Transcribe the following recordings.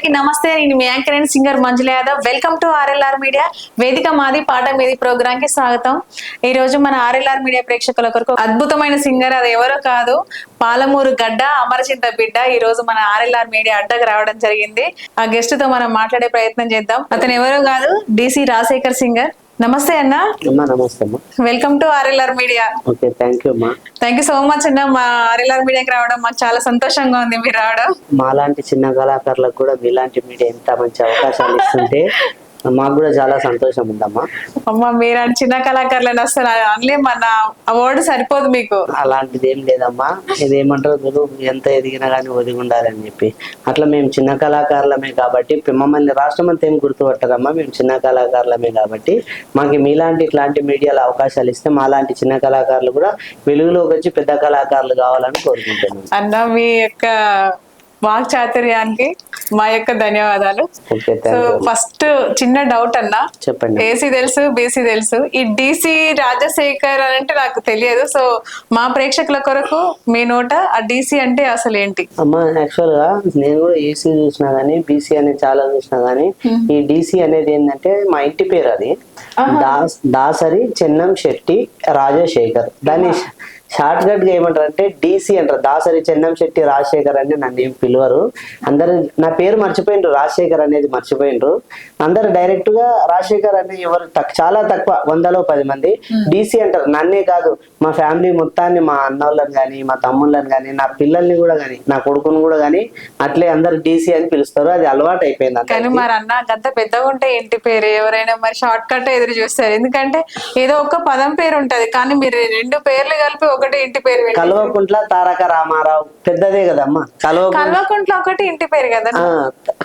అందరికీ నమస్తే. నేను మీ anchor and singer Manjula Yadav. Welcome to RLR media వేదిక మాది పాట మీది ప్రోగ్రామ్కి స్వాగతం. ఈ రోజు మన ఆర్ఎల్ఆర్ మీడియా ప్రేక్షకుల కొరకు అద్భుతమైన సింగర్ అది ఎవరో కాదు. పాలమూరు గడ్డ అమరచింత బిడ్డ ఈ రోజు మన ఆర్ఎల్ఆర్ మీడియా అడ్డకు రావడం జరిగింది. ఆ గెస్ట్తో మనం మాట్లాడే ప్రయత్నం చేద్దాం. అతను ఎవరో కాదు డిసి రాజశేఖర్ సింగర్. నమస్తే అన్న. నమస్తే అమ్మా. Welcome to RLR media okay thank you అమ్మా. థ్యాంక్ యూ సో మచ్ అన్న. మా ఆర్ఎల్ఆర్ మీడియాకి రావడం మాకు చాలా సంతోషంగా ఉంది మీరు రావడం. మాలాంటి చిన్న కళాకారులకు కూడా మీలాంటి మీడియా ఎంత మంచి అవకాశాలు ఇస్తుంటే మాకు కూడా చాలా సంతోషం ఉందమ్మా. అమ్మ మీరు చిన్న కళాకారులను అసలు అనలేం మన అవార్డు సరిపోదు మీకు. అలాంటిది ఏం లేదమ్మా. ఇది ఏమంటారు గురువు ఎంత ఎదిగినా కానీ ఒదిగి ఉండాలని చెప్పి. అట్లా మేము చిన్న కళాకారులమే కాబట్టి మమ్మల్ని రాష్ట్రం అంతా ఏం గుర్తుపట్టరమ్మా మేము చిన్న కళాకారులమే కాబట్టి మాకు మీలాంటి ఇట్లాంటి మీడియాలో అవకాశాలు ఇస్తే మాలాంటి చిన్న కళాకారులు కూడా వెలుగులోకి వచ్చి పెద్ద కళాకారులు కావాలని కోరుకుంటున్నాం. అన్న మీ యొక్క వాక్ చాతుర్యానికి మా యొక్క ధన్యవాదాలు. సో ఫస్ట్ చిన్న డౌట్ అన్న. చెప్పండి. ఏసీ తెలుసు బీసీ తెలుసు. ఈ డిసి రాజశేఖర్ అని అంటే నాకు తెలియదు. సో మా ప్రేక్షకుల కొరకు మీ నోట ఆ డిసి అంటే అసలు ఏంటి? అమ్మ యాక్చువల్గా నేను కూడా ఏసీ చూసినా గానీ బీసీ అనేది చాలా చూసినా గానీ ఈ డీసీ అనేది ఏంటంటే మా ఇంటి పేరు అది. దాస్ దాసరి చెన్నం శెట్టి రాజశేఖర్ దాన్ని షార్ట్ కట్గా ఏమంటారు అంటే డీసీ అంటారు. దాసరి చెన్నం శెట్టి రాజశేఖర్ అని నన్ను ఏం పిలవరు. అందరు నా పేరు మర్చిపోయిండ్రు. రాజశేఖర్ అనేది మర్చిపోయిండ్రు. అందరు డైరెక్ట్గా రాజశేఖర్ అనే ఎవరు చాలా తక్కువ వందలో పది మంది. డీసీ అంటారు. నన్నే కాదు. మా ఫ్యామిలీ మొత్తాన్ని మా అన్నోళ్ళని కానీ మా తమ్ముళ్ళని కానీ నా పిల్లల్ని కూడా కానీ నా కొడుకుని కూడా కానీ అట్లే అందరు డీసీ అని పిలుస్తారు. అది అలవాటు అయిపోయింది. కానీ మరి అన్న గంత పెద్దగా ఉంటే ఇంటి పేరు? ఎవరైనా మరి షార్ట్ కట్ ఎదురు చూస్తారు. ఎందుకంటే ఏదో ఒక పదం పేరు ఉంటది. కానీ మీరు రెండు పేర్లు కలిపి ఒకటి ఇంటి పేరు. కల్వకుంట్ల తారక రామారావు. పెద్దదే కదమ్మా? కల్వకుంట్ల. కల్వకుంట్ల ఒకటి ఇంటి పేరు కదా.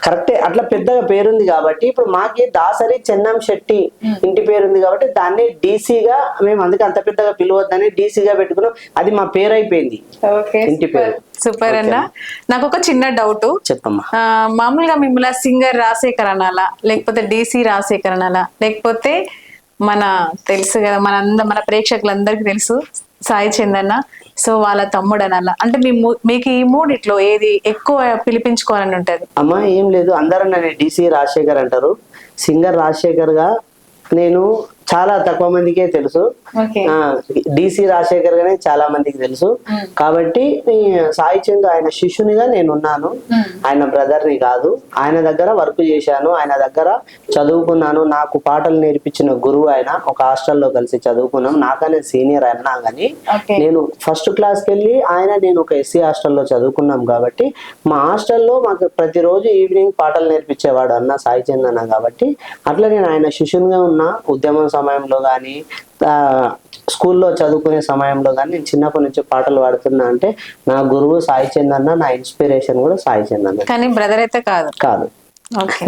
కరెక్టే. అట్లా పెద్దగా పేరుంది కాబట్టి ఇప్పుడు మాకి దాసరి చెన్నం శెట్టి ఇంటి పేరుంది కాబట్టి దాన్ని డీసీగా మేము అందుకే అంత పెద్దగా పిలవద్దని డీసీగా పెట్టుకున్నాం. అది మా పేరు అయిపోయింది ఓకే ఇంటి పేరు. సూపర్ అన్న. నాకు ఒక చిన్న డౌట్. చెప్పమ్మా. మామూలుగా మిమ్మల్ని సింగర్ అనాలా? లేకపోతే డిసి అనాలా? లేకపోతే మన తెలుసు కదా మన అంద మన ప్రేక్షకులందరికీ తెలుసు సాయి చందన్న. సో వాళ్ళ తమ్ముడు అనాలా అంటే మీ మూ- మీకు ఈ మూడిట్లో ఏది ఎక్కువ పిలిపించుకోవాలని ఉంటది? అమ్మా ఏం లేదు. అందరూ నన్ను డిసి రాజశేఖర్ అంటారు. సింగర్ రాజశేఖర్గా నేను చాలా తక్కువ మందికే తెలుసు. డిసి రాజశేఖర్ గానే చాలా మందికి తెలుసు. కాబట్టి సాయి చంద్ ఆయన శిష్యునిగా నేను ఉన్నాను ఆయన బ్రదర్ని కాదు. ఆయన దగ్గర వర్క్ చేశాను. ఆయన దగ్గర చదువుకున్నాను. నాకు పాటలు నేర్పించిన గురువు ఆయన. ఒక హాస్టల్లో కలిసి చదువుకున్నాం. నాకనే సీనియర్ అయినా కానీ నేను ఫస్ట్ క్లాస్కి వెళ్ళి ఆయన నేను ఒక ఎస్సీ హాస్టల్లో చదువుకున్నాం కాబట్టి మా హాస్టల్లో మాకు ప్రతిరోజు ఈవినింగ్ పాటలు నేర్పించేవాడు అన్న సాయి చంద్ అన్న కాబట్టి అట్లా నేను ఆయన శిష్యునిగా ఉన్న. ఉద్యమం సమయంలో కానీ స్కూల్లో చదువుకునే సమయంలో కానీ నేను చిన్నప్పటి నుంచి పాటలు పాడుతున్నా అంటే నా గురువు సాయి చంద్ అన్న నా ఇన్స్పిరేషన్ కూడా సాయి చంద్ అన్న కానీ బ్రదర్ అయితే కాదు. కాదు.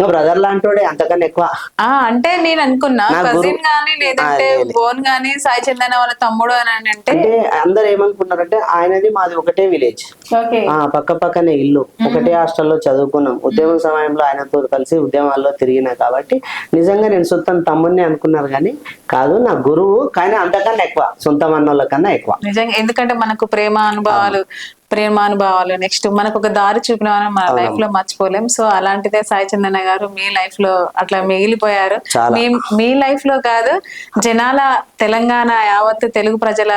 బ్రదర్ లాంటోడే అంతకన్నా ఎక్కువ. అంటే నేను అనుకున్నా కజిన్ గానీ లేదంటే. బోన్ గానీ సాయి చందన వాళ్ళ తమ్ముడు అని అంటే అందరు ఏమనుకుంటారంటే ఆయనది మాది ఒకటే విలేజ్ పక్క పక్కనే ఇల్లు. ఒకటే హాస్టల్లో చదువుకున్నాం. ఉద్యమం సమయంలో ఆయనతో కలిసి ఉద్యమాల్లో తిరిగినా కాబట్టి నిజంగా నేను సొంతం తమ్ముడిని అనుకున్నారు కానీ కాదు నా గురువు కానీ అంతకన్నా ఎక్కువ సొంతం అన్నోళ్ళ కన్నా ఎక్కువ. నిజంగా ఎందుకంటే మనకు ప్రేమ అనుభవాలు ప్రేమ అనుభవాలు నెక్స్ట్ మనకు ఒక దారి చూపిన మన లైఫ్లో మర్చిపోలేం. సో అలాంటిదే సాయి చందన గారు మీ లైఫ్లో అట్లా మిగిలిపోయారు. మీ లైఫ్లో కాదు జనాల తెలంగాణ యావత్ తెలుగు ప్రజల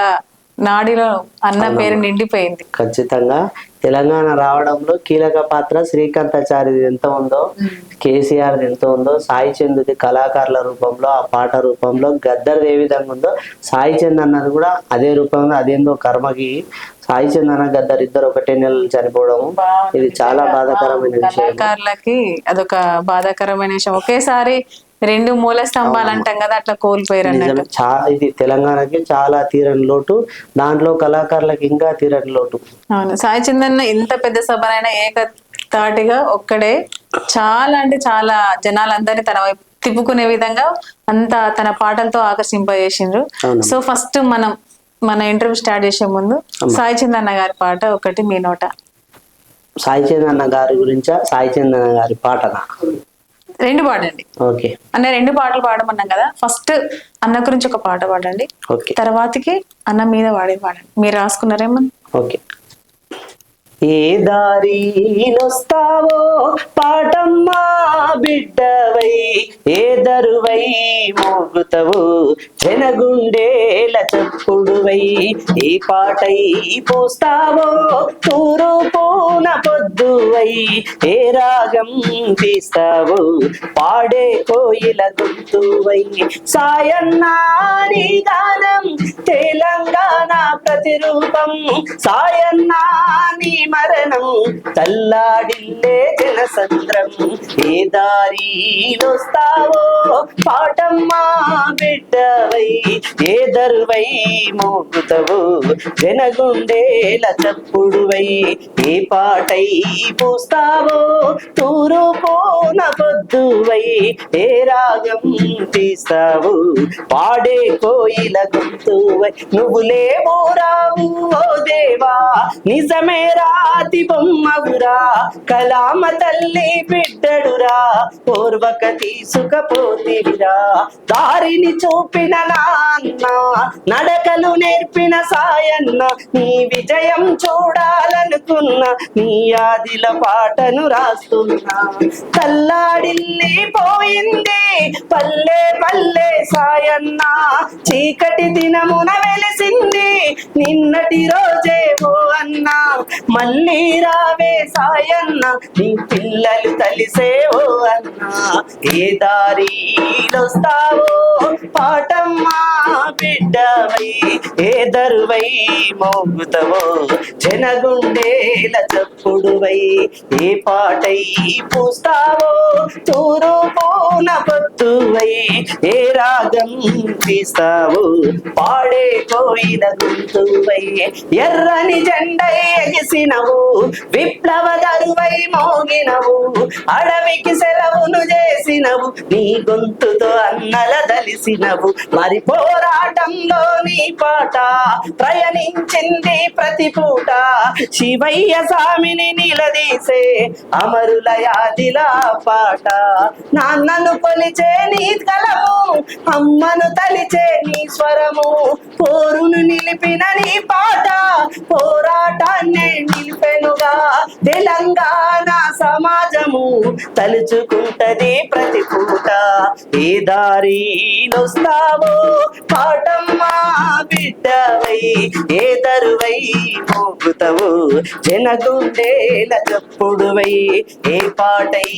నాడిలో అన్న పేరు నిండిపోయింది. ఖచ్చితంగా. తెలంగాణ రావడంలో కీలక పాత్ర శ్రీకాంతాచారిది ఎంత ఉందో కేసీఆర్ ఎంత ఉందో సాయి చంద్రుది కళాకారుల రూపంలో ఆ పాట రూపంలో గద్దర్ ఏ విధంగా ఉందో సాయి చంద్ అన్నది కూడా అదే రూపంలో అదేందో కర్మకి. సాయి చంద్ అన్న గద్దర్ ఇద్దరు ఒకటే నెలలు చనిపోవడం ఇది చాలా బాధాకరమైన విషయం కళాకారులకి అదొక బాధాకరమైన విషయం. ఒకేసారి రెండు మూల స్తంభాలు అంటాం కదా అట్లా కోల్పోయారు అన్నట్టు. నిజమే చా ఇది తెలంగాణకి చాలా తీరని లోటు. దాంట్లో కళాకారులకు ఇంకా తీరని లోటు. అవును. సాయి చందన్న ఎంత పెద్ద సభనైనా ఏక తాటిగా ఒక్కడే. చాలా అంటే చాలా జనాలందరినీ తన వైపు తిప్పుకునే విధంగా అంత తన పాటలతో ఆకర్షింపజేసిండ్రు. సో ఫస్ట్ మనం మన ఇంటర్వ్యూ స్టార్ట్ చేసే ముందు సాయి చందన్న గారి పాట ఒకటి మీ నోట. సాయి చందన్న గారి గురించా సాయి చందన్న గారి పాటనా? రెండు పాడండి ఓకే. అన్న రెండు పాటలు పాడమన్నాం కదా ఫస్ట్ అన్న గురించి ఒక పాట పాడండి. ఓకే. తర్వాతకి అన్న మీద పాడే పాడండి మీరు రాసుకున్నారేమో? ఓకే. ఏ దారినొస్తావో పాటమ్మా బిడ్డవై ఏ దరువై మోగుతవు జనగుండేల చెప్పుడువై ఏ పాటై పోస్తావో తూరు పోన పొద్దువై ఏ రాగం తీస్తావు పాడే కోయిల గుర్తువై. సాయన్నాని గానం తెలంగాణ ప్రతిరూపం సాయన్నాని మరణం తల్లాడిల్లే జనసంద్రం. ఏ దారిలోస్తావో పాటమ్మా బిడ్డవై ఏ దరువై మోగుతవు జనగుండేల చప్పుడువై ఏ పాటై పూస్తావో తూరు పోన పొద్దువై ఏ రాగం తీస్తావు పాడే కోయిల గుంతువై. నువ్వు లేవో రావు ఓ దేవా నిజమే రా రాతి బొమ్మవురా కలామ తల్లి బిడ్డడురా పూర్వక తీసుకపోతివిరా. దారిని చూపిన నాన్న నడకలు నేర్పిన సాయన్న నీ విజయం చూడాలనుకున్న నీ ఆదిల పాటను రాస్తున్నా. తల్లాడిల్లి పోయింది పల్లె పల్లె సాయన్న. చీకటి దినమున వెలిసింది నిన్నటి రోజే ఓ అన్నా. మళ్ళీ రావే సాయన్న నీ పిల్లలు తలిసే ఓ అన్నా. ఏ దారిలోస్తావో పాటమ్మా బిడ్డవై ఏ దరువై మోగుతవో జనగుండేల చప్పుడువై ఏ పాటై పూస్తావో తూరు పోన పొత్తువై ఏ రాగం తీస్తావు పాడే కోయిల గుంతువై ఎర్రని జెండై ఎగిసిన ఎగిసినవు విప్లవ దరువై మోగినవు. అడవికి సెలవును చేసినవు. నీ గొంతుతో అన్నల దలిసినవు. మరి పోరాటంలో నీ పాట ప్రయాణించింది ప్రతి పూట. శివయ్య స్వామిని నిలదీసే అమరులయాదిలా పాట. నాన్నను కొలిచే నీ కలము అమ్మను తలిచే నీ స్వరము. పోరును నిలిపిన నీ పాట. పోరాటాన్ని తెలంగాణ సమాజము తలుచుకుంటది ప్రతి పూట. ఏ దారిలోస్తావో పాటమ్మా బిడ్డవే. ఏ తరువై మోగుతవు జనగుండేల చప్పుడువై ఏ పాటై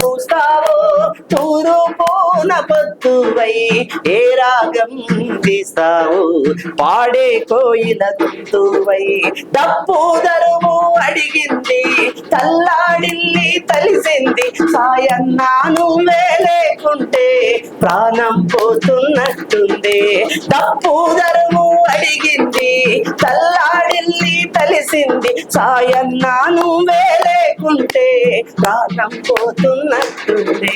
పూస్తావో? తూరు పోన పొద్దువై ఏ రాగం తీస్తావు పాడే కోయిల గుంతువై తప్పు దరువు అడిగింది తల్లాడిల్లి తలిసింది. సాయన్నాను లేకుంటే ప్రాణం పోతున్నట్టుంది. తప్పు దరువు అడిగింది తల్లాడిల్లి తలిసింది సాయన్నా నువ్వే లేకుంటే ప్రాణం పోతున్నట్టుంది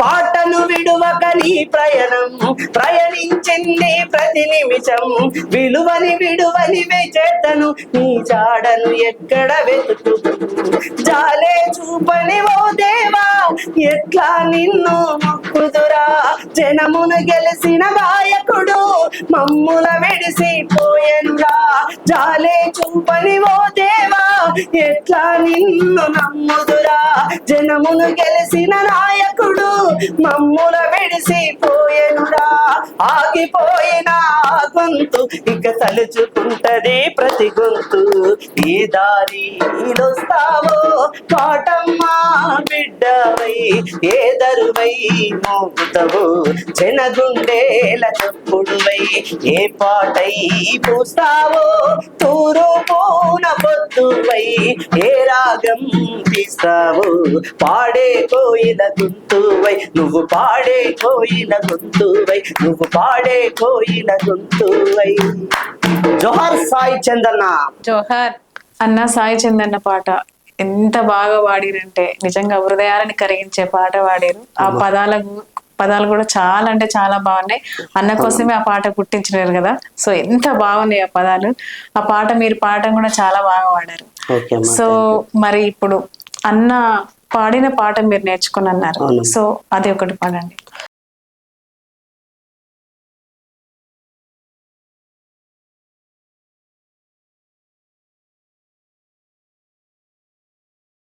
పాటను విడువక నీ ప్రయాణం ప్రయాణించింది ప్రతి నిమిషం. విలువని విడువని చేతను నీ జాడను ఎక్కడ వెతుకు? జాలే చూపని ఓ దేవా ఎట్లా నిన్ను మొక్కుదురా? జనమును గెలిసిన గాయకుడు మమ్ముల విడిసిపోయనురా. జాలే చూపని ఓ ఓ దేవా ఎట్లా నిన్ను నమ్ముదురా? జనమును గెలిసిన నాయకుడు మమ్ముల విడిసిపోయెనురా. ఆగిపోయిన ఆ గొంతు ఇక తలుచుకుంటది ప్రతి గొంతు. ఈ దారిలోస్తావో పాటమ్మా బిడ్డవై ఏ దరువై మోగుతావు? జనగుండేల చెప్పుడువై ఏ పాటై పూస్తావో? తూరు పూన పొద్దువై ఏ రాగం తీస్తావు? పాడే కోయిల గొంతువై నువ్వు పాడే కోయిల గొంతువై నువ్వు పాడే కోయిల గొంతువై. జోహార్ సాయి చందన్న. జోహార్ అన్న సాయి చందన్న పాట ఎంత బాగా పాడిరంటే నిజంగా హృదయాలను కరిగించే పాట పాడారు. ఆ పదాల పదాలు కూడా చాలా అంటే చాలా బాగున్నాయి. అన్న కోసమే ఆ పాట పుట్టించినారు కదా. సో ఎంత బాగున్నాయి ఆ పదాలు. ఆ పాట మీరు పాడటం కూడా చాలా బాగా పాడారు. సో మరి ఇప్పుడు అన్న పాడిన పాట మీరు నేర్చుకుని అన్నారు. సో అది ఒకటి పాడండి.